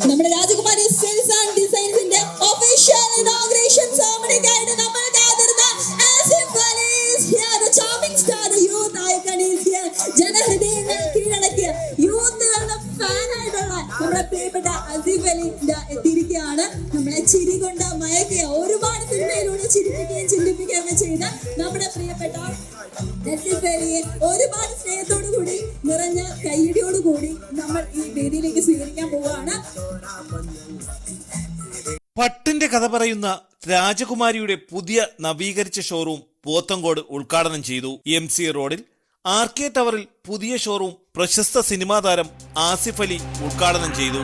നമ്മുടെ Rajakumari sales and ഡിസൈൻസിന്റെ official inauguration സെറമണിക്കായിട്ട് നമ്മൾ കാത്തിരുന്ന Asif Ali the charming star, the youth icon is here. ജനഹൃദയങ്ങൾ കീഴടക്കിയ ഫാൻ ആയിട്ടുള്ള നമ്മുടെ പ്രിയപ്പെട്ട ആസിഫ് അലി എത്തിയിരിക്കുകയാണ് നമ്മളെ ചിരി കൊണ്ട് മയക്കുക ഒരുപാട് സിനിമയിലൂടെ ചിരിപ്പിക്കുകയും ചിന്തിപ്പിക്കുകയും ചെയ്ത നമ്മുടെ പ്രിയപ്പെട്ട ആസിഫ് അലിയെ ഒരുപാട് സ്നേഹത്തോടു കൂടി നിറഞ്ഞ കയ്യടിയോട് കൂടി നമ്മൾ ഈ വേദിയിലേക്ക് സ്വീകരിക്കാൻ പോവുകയാണ്. പട്ടിന്റെ കഥ പറയുന്ന രാജകുമാരിയുടെ പുതിയ നവീകരിച്ച ഷോറൂം പോത്തങ്കോട് ഉദ്ഘാടനം ചെയ്തു എം സി റോഡിൽ. ആർ കെ ടവറിൽ പുതിയ ഷോറൂം പ്രശസ്ത സിനിമാ താരം ആസിഫ് അലി ഉദ്ഘാടനം ചെയ്തു.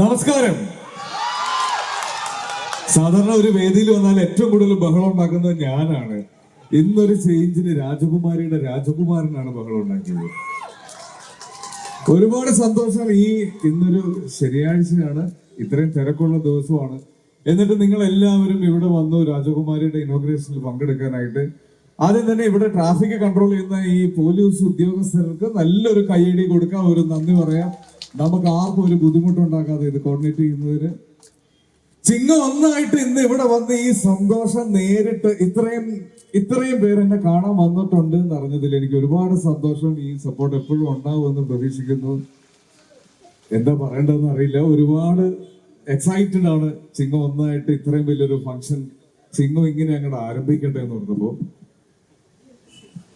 നമസ്കാരം. സാധാരണ ഒരു വേദിയിൽ വന്നാൽ ഏറ്റവും കൂടുതൽ ബഹളം ഉണ്ടാക്കുന്നത് ഞാനാണ്. ഇന്നൊരു ചേഞ്ചിന് രാജകുമാരിയുടെ രാജകുമാരനാണ് ബഹളം ഉണ്ടാക്കിയത്. ഒരുപാട് സന്തോഷം ഈ ഇന്നൊരു ശനിയാഴ്ചയാണ്. ഇത്രയും തിരക്കുള്ള ദിവസമാണ്. എന്നിട്ട് നിങ്ങൾ എല്ലാവരും ഇവിടെ വന്നു രാജകുമാരിയുടെ ഇനോഗ്രേഷനിൽ പങ്കെടുക്കാനായിട്ട്. ആദ്യം തന്നെ ഇവിടെ ട്രാഫിക് കൺട്രോൾ ചെയ്യുന്ന ഈ പോലീസ് ഉദ്യോഗസ്ഥർക്ക് നല്ലൊരു കൈയടി കൊടുക്കാം ഒരു നന്ദി പറയാം. നമുക്ക് ആർക്കും ഒരു ബുദ്ധിമുട്ടുണ്ടാക്കാതെ ഇത് കോർഡിനേറ്റ് ചെയ്യുന്നതിന്. ചിങ്ങ ഒന്നായിട്ട് ഇന്ന് ഇവിടെ വന്ന് ഈ സന്തോഷം നേരിട്ട് ഇത്രയും ഇത്രയും പേര് എന്നെ കാണാൻ വന്നിട്ടുണ്ട് എന്ന് അറിഞ്ഞതിൽ എനിക്ക് ഒരുപാട് സന്തോഷം. ഈ സപ്പോർട്ട് എപ്പോഴും ഉണ്ടാവുമെന്ന് പ്രതീക്ഷിക്കുന്നു. എന്താ പറയേണ്ടതെന്ന് അറിയില്ല. ഒരുപാട് എക്സൈറ്റഡ് ആണ് ചിങ്ങ ഒന്നായിട്ട് ഇത്രയും വലിയൊരു ഫംഗ്ഷൻ ചിങ്ങം ഇങ്ങനെ അങ്ങോട്ട് ആരംഭിക്കട്ടെ എന്ന് പറഞ്ഞപ്പോ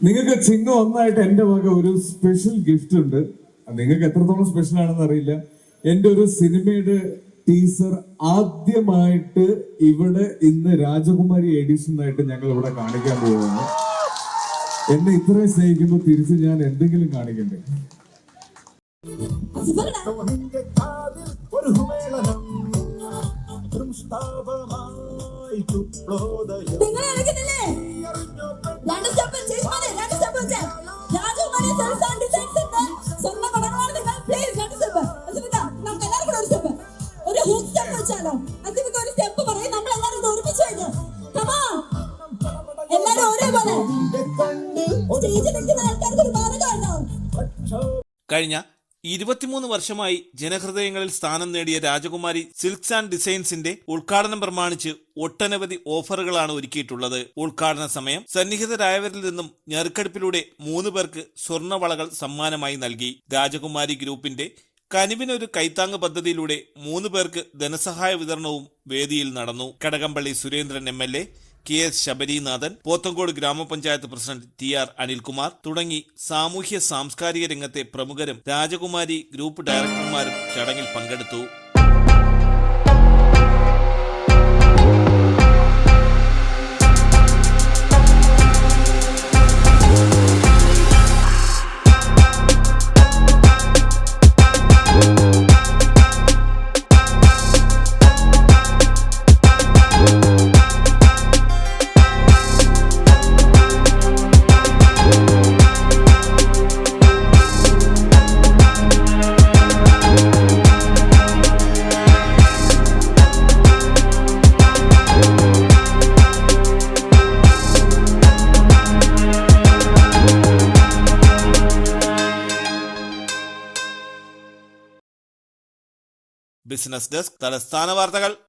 നിങ്ങൾക്ക് ചിങ്ങം ഒന്നായിട്ട് എന്റെ വക ഒരു സ്പെഷ്യൽ ഗിഫ്റ്റ് ഉണ്ട്. നിങ്ങൾക്ക് എത്രത്തോളം സ്പെഷ്യൽ ആണെന്ന് അറിയില്ല. എന്റെ ഒരു സിനിമയുടെ ടീസർ ആദ്യമായിട്ട് ഇവിടെ ഇന്ന് രാജകുമാരി എഡിഷൻ ആയിട്ട് ഞങ്ങൾ ഇവിടെ കാണിക്കാൻ പോവുകയാണ്. എന്നെ ഇത്രയും സ്നേഹിക്കുമ്പോൾ തിരിച്ച് ഞാൻ എന്തെങ്കിലും കാണിക്കണ്ടേ? ഒരു മേളനം ദൃഷ്ടാപമായി ചുപ്ലോദയം സ്റ്റെപ്പ് ആൾക്കാർക്ക് കഴിഞ്ഞ ഇരുപത്തിമൂന്ന് വർഷമായി ജനഹൃദയങ്ങളിൽ സ്ഥാനം നേടിയ രാജകുമാരി സിൽക്സ് ആൻഡ് ഡിസൈൻസിന്റെ ഉദ്ഘാടനം പ്രമാണിച്ച് ഒട്ടനവധി ഓഫറുകളാണ് ഒരുക്കിയിട്ടുള്ളത്. ഉദ്ഘാടന സമയം സന്നിഹിതരായവരിൽ നിന്നും ഞെറുക്കെടുപ്പിലൂടെ മൂന്ന് പേർക്ക് സ്വർണവളകൾ സമ്മാനമായി നൽകി. രാജകുമാരി ഗ്രൂപ്പിന്റെ കനിവിനൊരു കൈത്താങ് പദ്ധതിയിലൂടെ മൂന്ന് പേർക്ക് ധനസഹായ വിതരണവും വേദിയിൽ നടന്നു. Kadakampally Surendran M L A K S Sabarinathan Pothencode ഗ്രാമപഞ്ചായത്ത് പ്രസിഡന്റ് ടി ആർ അനിൽകുമാർ തുടങ്ങി സാമൂഹ്യ സാംസ്കാരിക രംഗത്തെ പ്രമുഖരും രാജകുമാരി ഗ്രൂപ്പ് ഡയറക്ടർമാരും ചടങ്ങിൽ പങ്കെടുത്തു. ബിസിനസ് ഡെസ്ക് തലസ്ഥാന വാർത്തകൾ